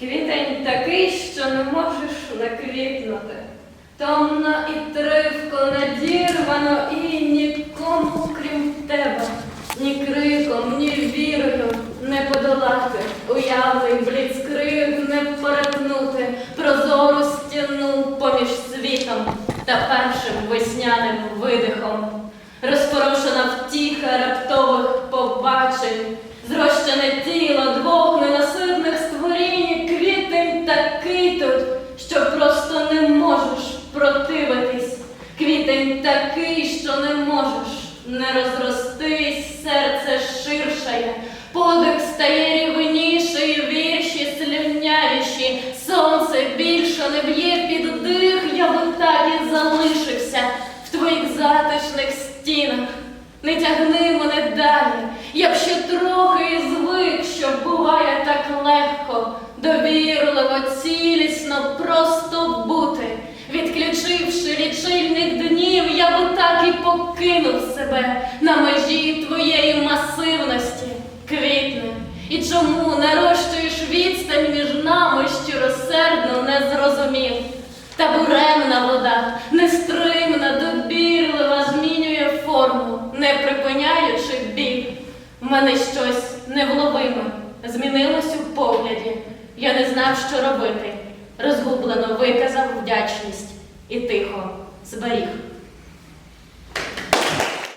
Квітень такий, що не можеш не квітнути. Томно і тривко надірвано, і нікому, крім тебе, ні криком, ні вірою не подолати, уявний бліцкриг не перетнути, прозору стіну поміж світом та першим весняним видихом. Розпорошена втіха раптових побачень, зрощене тіло такий тут, що просто не можеш противитись. Квітень такий, що не можеш не розростись, серце ширшає, подих стає рівніший, вірші слівнявіші, сонце більше не б'є під дих, я би так і залишився в твоїх затишних стінах. Не тягни мене далі, я б ще трохи і звик, що буває так легко, довірливо, цілісно, просто бути. Відключивши лічильник днів, я би так і покинув себе на межі твоєї масивності, квітне. І чому нарощуєш відстань між нами щиросердно не зрозумів? Та буремна вода, нестримна, добірлива, змінює форму, не припиняючи біль. В мене щось невловиме змінилось у погляді. Я не знав, що робити. Розгублено виказав вдячність і тихо зберіг.